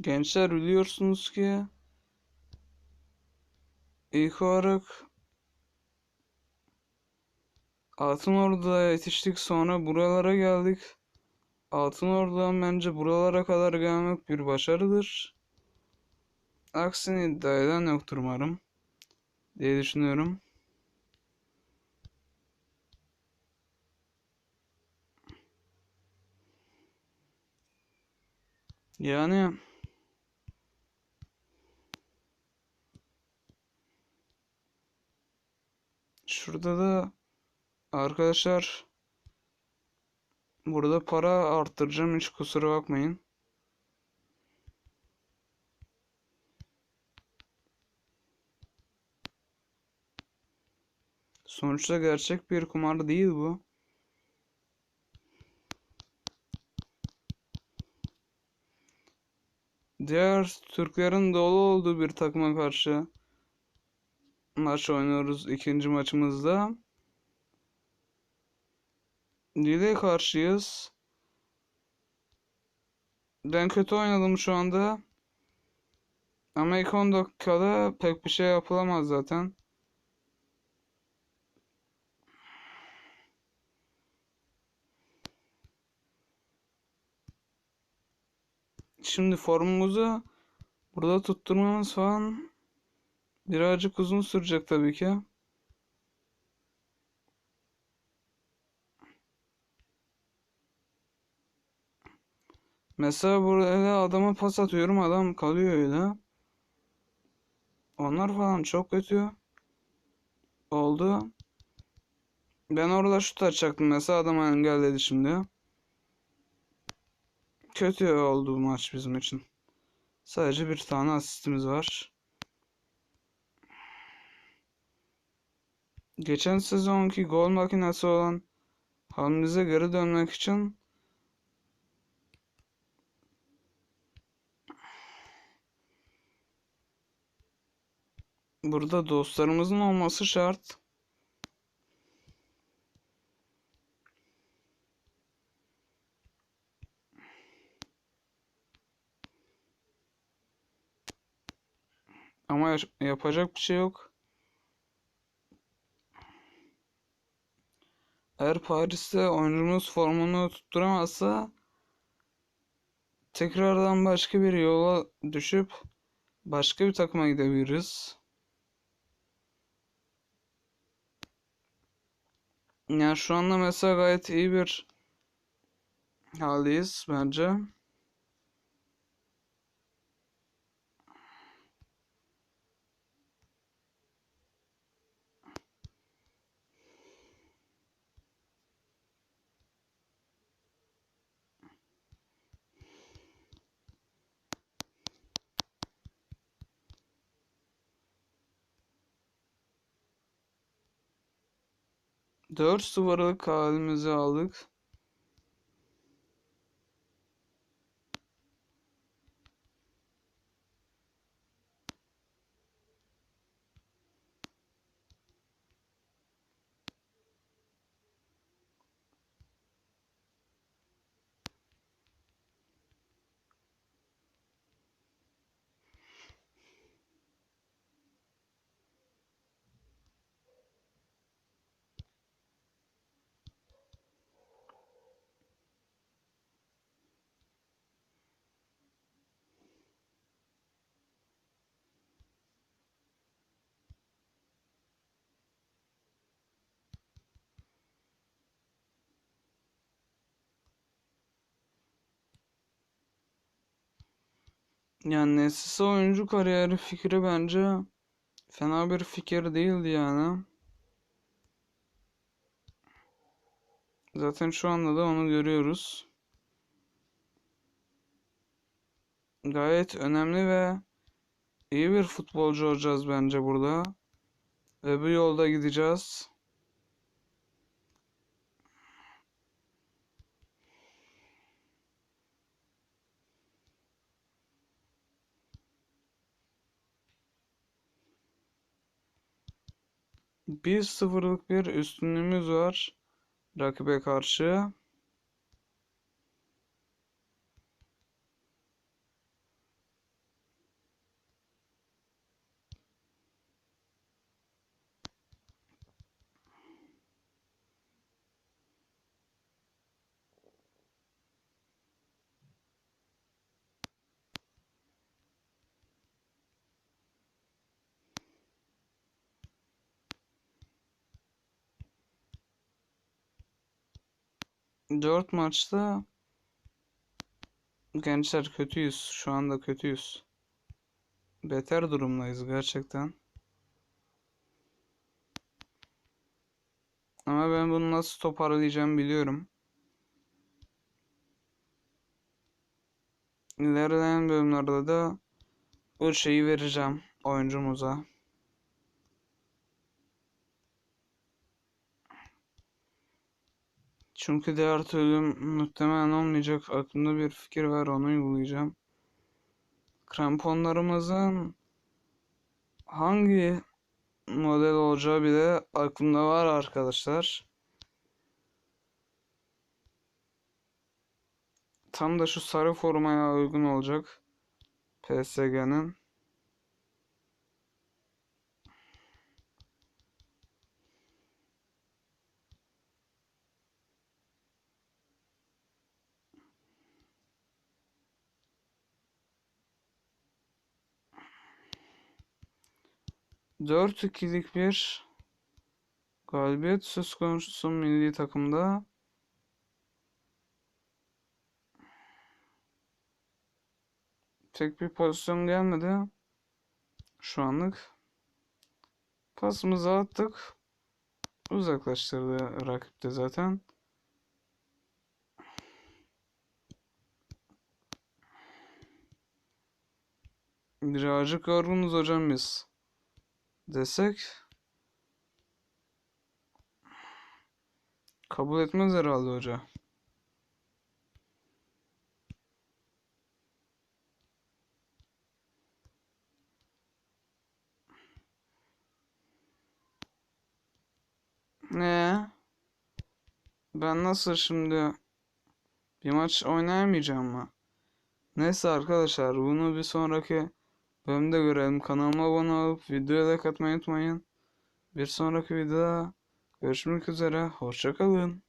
Gençler biliyorsunuz ki ilk olarak Altınordu'da yetiştik sonra buralara geldik. Altınordu'dan bence buralara kadar gelmek bir başarıdır. Aksini iddia eden yoktur umarım diye düşünüyorum. Yani şurada da arkadaşlar burada para arttıracağım hiç kusura bakmayın. Sonuçta gerçek bir kumar değil bu. Diğer Türklerin dolu olduğu bir takıma karşı maç oynuyoruz ikinci maçımızda. Lille karşıyız. Ben kötü oynadım şu anda. Ama ilk 10 dakikada pek bir şey yapılamaz zaten. Şimdi formumuzu burada tutturmamız falan birazcık uzun sürecek tabii ki. Mesela burada adama pas atıyorum adam kalıyor öyle. Onlar falan çok kötü oldu. Ben orada şut atacaktım mesela adam engelledi şimdi. Kötü oldu bu maç bizim için. Sadece bir tane asistimiz var. Geçen sezonki gol makinesi olan halimize geri dönmek için burada dostlarımızın olması şart. Ama yapacak bir şey yok. Eğer Paris'te oyuncumuz formunu tutturamazsa tekrardan başka bir yola düşüp başka bir takıma gidebiliriz. Yani şu anda mesela gayet iyi bir haldeyiz bence. Dört sıfırlık halimizi aldık. Yani Nesisi oyuncu kariyeri fikri bence fena bir fikir değildi yani. Zaten şu anda da onu görüyoruz. Gayet önemli ve iyi bir futbolcu olacağız bence burada. Ve bu yolda gideceğiz. Bir sıfırlık bir üstünlüğümüz var rakibe karşı. 4 maçta gençler kötüyüz. Şu anda kötüyüz. Beter durumdayız gerçekten. Ama ben bunu nasıl toparlayacağım biliyorum. İlerleyen bölümlerde de o şeyi vereceğim oyuncumuza. Çünkü diğer türlü muhtemelen olmayacak. Aklımda bir fikir var onu uygulayacağım. Kramponlarımızın hangi model olacağı bile aklımda var arkadaşlar. Tam da şu sarı formaya uygun olacak. PSG'nin. Dört ikilik bir galibiyet söz konusu milli takımda. Tek bir pozisyon gelmedi. Şu anlık. Pasımızı attık. Uzaklaştırdı rakip de zaten. Birazcık yorgunuz hocam biz. Desek kabul etmez herhalde hoca. Ne? Ben nasıl şimdi bir maç oynayamayacağım mı? Neyse arkadaşlar bunu bir sonraki bölümde görelim. Kanalıma abone olup videoya like atmayı unutmayın. Bir sonraki videoda görüşmek üzere. Hoşça kalın.